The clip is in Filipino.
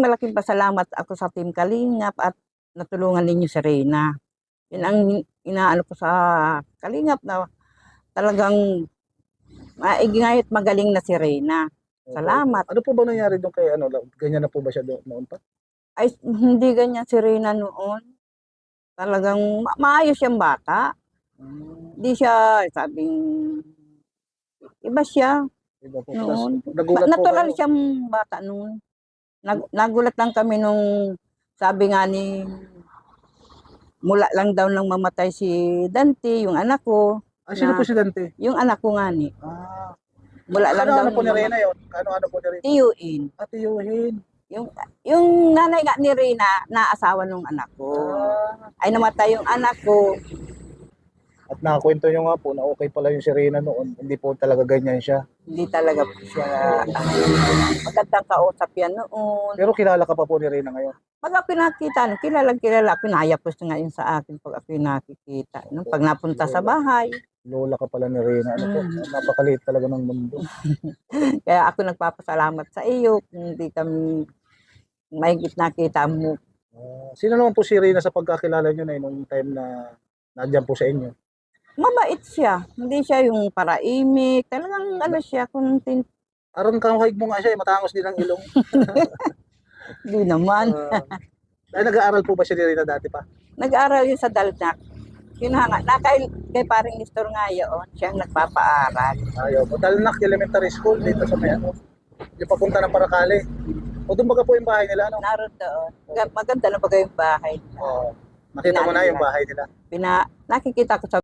malaking pasalamat ako sa Team Kalingap at natulungan ninyo si Reyna. Yun ang inaano ko sa Kalingap na talagang maigingay at magaling na si Reyna. Salamat. Ano po ba nangyari doon kay ano? Ganyan na po ba siya doon noon pa? Ay, hindi ganyan si Reyna noon. Talagang ma- maayos siyang bata. Hindi siya, sabing, iba siya Iba po. noon. Nagulat po Natural kayo. siyang bata noon. Nag, nagulat lang kami nung sabi nga ni mula lang daw nang mamatay si Dante, yung anak ko. Ah, sino na- po si Dante? Yung anak ko nga ni. Ah. Mula lang Ano, daw ano po ni Reyna yun? Ano, ano po ni Reyna? tiyuin. Ate Yuhin. Yung, yung nanay nga ni Reyna, na asawa nung anak ko. Ah. Ay namatay yung anak ko. Nakakwento nyo nga po na okay pala yung si Reyna noon. Hindi po talaga ganyan siya. Hindi talaga po siya magandang kausap yan noon. Pero kilala ka pa po ni Reyna ngayon. Pag ako nakita, no, kilalang kilala, pinayapos na ngayon sa akin pag ako nakikita. No, pag napunta sa bahay, Lola ka pala ni Reyna. Ano po? Mm. Napakaliit talaga ng mundo. kaya ako nagpapasalamat sa iyo kung hindi kami mahigit nakita mo. Ah, sino naman po si Reyna sa pagkakilala nyo na yun, nung time na nandiyan po sa inyo? Mabait siya. Hindi siya yung paraimik. Talagang ano siya, kung tin- Aron kahig mo nga siya, eh, matangos din ang ilong. hindi naman. Ah, ay, nag-aaral po ba siya ni Reyna dati pa? Nag-aral yun sa Dalnak. Yun nga, na kay, kay paring Nestor nga yun, siya ang nagpapaaral. Ayaw po. Talnak Elementary School dito sa may ano. Yung papunta ng Paracale. O doon baga po yung bahay nila, ano? Naroon doon. Ga- Maganda na bagay yung bahay. Oo. nakita mo na yung bahay nila. Pina, nakikita ko sa